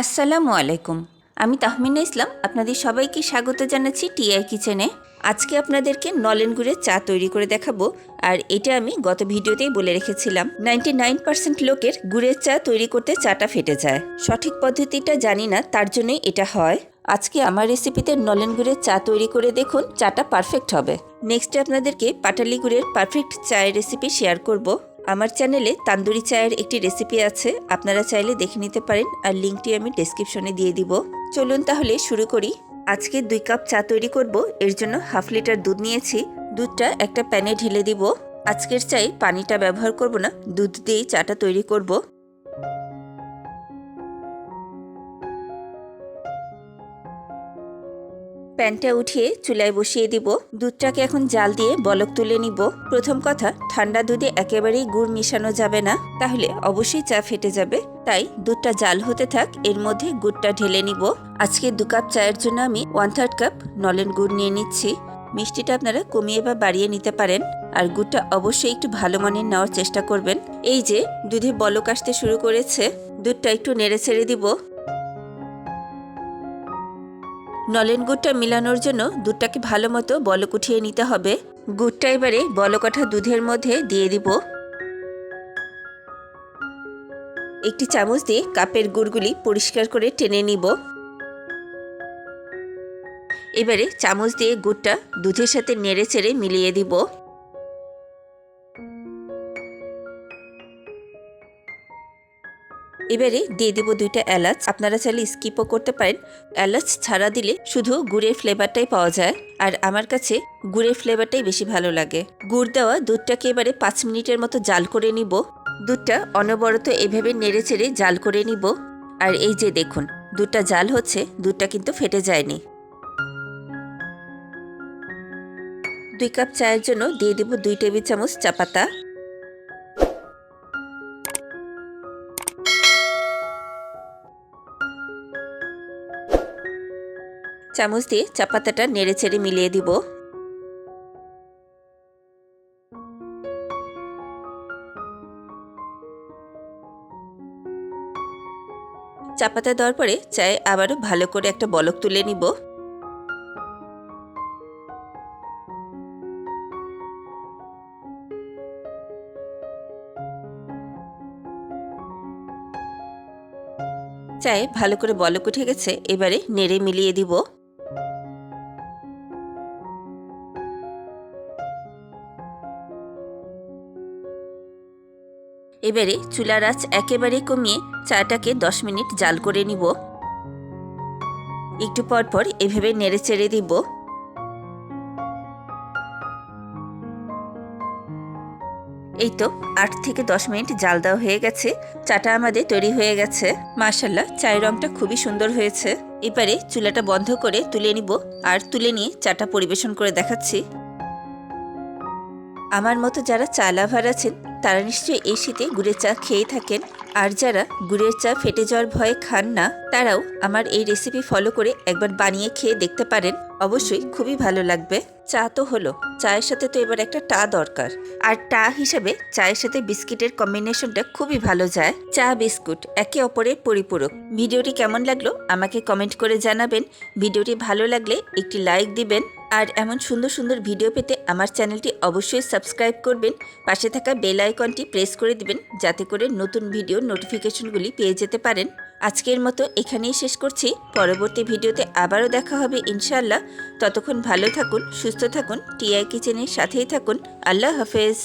আসসালামু আলাইকুম। আমি তাহমিনা ইসলাম, আপনাদের সবাইকে স্বাগত জানাচ্ছি টিআই কিচেনে। আজকে আপনাদেরকে নলেন গুড়ের চা তৈরি করে দেখাবো, আর এটা আমি গত ভিডিওতেই বলে রেখেছিলাম। নাইনটি নাইন পার্সেন্ট লোকের গুড়ের চা তৈরি করতে চাটা ফেটে যায়। সঠিক পদ্ধতিটা জানি না, তার জন্যই এটা হয়। আজকে আমার রেসিপিতে নলেন গুড়ের চা তৈরি করে দেখুন, চাটা পারফেক্ট হবে। নেক্সট আপনাদেরকে পাটালি গুড়ের পারফেক্ট চায়ের রেসিপি শেয়ার করব। আমার চ্যানেলে তান্দুরি চায়ের একটি রেসিপি আছে, আপনারা চাইলে দেখে নিতে পারেন আর লিঙ্কটি আমি ডেসক্রিপশনে দিয়ে দিব। চলুন তাহলে শুরু করি। আজকে দুই কাপ চা তৈরি করব, এর জন্য হাফ লিটার দুধ নিয়েছি। দুধটা একটা প্যানে ঢেলে দিব। আজকের চাই পানিটা ব্যবহার করব না, দুধ দিয়েই চাটা তৈরি করব। প্যানটা উঠিয়ে চুলায় বসিয়ে দিব। দুধটাকে এখন জাল দিয়ে বলক তুলে নিব। প্রথম কথা, ঠান্ডা দুধে একেবারেই গুড় মিশানো যাবে না। তাহলে অবশ্যই চা ফেটে যাবে। তাই দুধটা জাল হতে থাক, এর মধ্যে গুড়টা ঢেলে নিব। আজকে দু কাপ চায়ের জন্য আমি ওয়ান থার্ড কাপ নলেন গুড় নিয়ে নিচ্ছি। মিষ্টিটা আপনারা কমিয়ে বা বাড়িয়ে নিতে পারেন। আর গুড়টা অবশ্যই একটু ভালো মানের নেওয়ার চেষ্টা করবেন। এই যে, দুধে বলক আসতে শুরু করেছে। দুধটা একটু নেড়ে ছেড়ে দিব। নলেন গুড়টা মিলানোর জন্য দুধটাকে ভালো মতো বলক উঠিয়ে নিতে হবে। গুড়টা এবারে বলকাঠা দুধের মধ্যে দিয়ে দিব। একটি চামচ দিয়ে কাপের গুড়গুলি পরিষ্কার করে টেনে নিব। এবারে চামচ দিয়ে গুড়টা দুধের সাথে নেড়ে চেড়ে মিলিয়ে দিব। এবারে দিয়ে দিব দুইটা এলাচ। আপনারা চাইলে স্কিপও করতে পারেন। এলাচ ছাড়া দিলে শুধু গুড়ের ফ্লেভারটাই পাওয়া যায়। আর আমার কাছে গুড়ের ফ্লেভারটাই বেশি ভালো লাগে। গুড় দেওয়া দুধটাকে এবারে পাঁচ মিনিটের মতো জাল করে নিব। দুধটা অনবরত এভাবে নেড়ে চেড়ে জাল করে নিব। আর এই যে দেখুন, দুধটা জাল হচ্ছে, দুধটা কিন্তু ফেটে যায়নি। দুই কাপ চায়ের জন্য দিয়ে দেব দুই টেবিল চামচ চা পাতা। চামচ দিয়ে চা পাতাটা নেড়ে চেড়ে মিলিয়ে দিব। চা পাতা দেওয়ার পরে চায়ে আবারও ভালো করে একটা বলক তুলে নিব। চায়ে ভালো করে বলক উঠে গেছে, এবারে নেড়ে মিলিয়ে দিব। এবারে চুলার আঁচ একেবারে কমিয়ে চাটাকে দশ মিনিট জাল করে নিব। একটু পর পর এভাবে নেড়ে চেড়ে দিব। এই তো আট থেকে দশ মিনিট জাল দেওয়া হয়ে গেছে। চাটা আমাদের তৈরি হয়ে গেছে। মার্শাল্লাহ চায়ের রংটা খুবই সুন্দর হয়েছে। এবারে চুলাটা বন্ধ করে তুলে নিব আর তুলে নিয়ে চাটা পরিবেশন করে দেখাচ্ছি। আমার মতো যারা চা লাভার আছেন তারা নিশ্চয়ই এই শীতে গুড়ের চা খেয়ে থাকেন। আর যারা গুড়ের চা ফেটে যাওয়ার ভয়ে খান না, তারাও আমার এই রেসিপি ফলো করে একবার বানিয়ে খেয়ে দেখতে পারেন। অবশ্যই খুবই ভালো লাগবে। চা তো হলো। চায়ের সাথে তো এবার একটা টা দরকার। আর টা হিসাবে চায়ের সাথে বিস্কিটের কম্বিনেশনটা খুবই ভালো যায়। চা, বিস্কুট একে অপরের পরিপূরক। ভিডিওটি কেমন লাগল আমাকে কমেন্ট করে জানাবেন। ভিডিওটি ভালো লাগলে একটি লাইক দিবেন। আর এমন সুন্দর সুন্দর ভিডিও পেতে আমার চ্যানেলটি অবশ্যই সাবস্ক্রাইব করবেন, পাশে থাকা বেল আইকনটি প্রেস করে দিবেন, যাতে করে নতুন ভিডিও নোটিফিকেশনগুলি পেয়ে যেতে পারেন। আজকের মতো এখানেই শেষ করছি। পরবর্তী ভিডিওতে আবারও দেখা হবে ইনশাআল্লাহ। ততক্ষণ ভালো থাকুন, সুস্থ থাকুন, টিআই কিচেনের সাথেই থাকুন। আল্লাহ হাফেজ।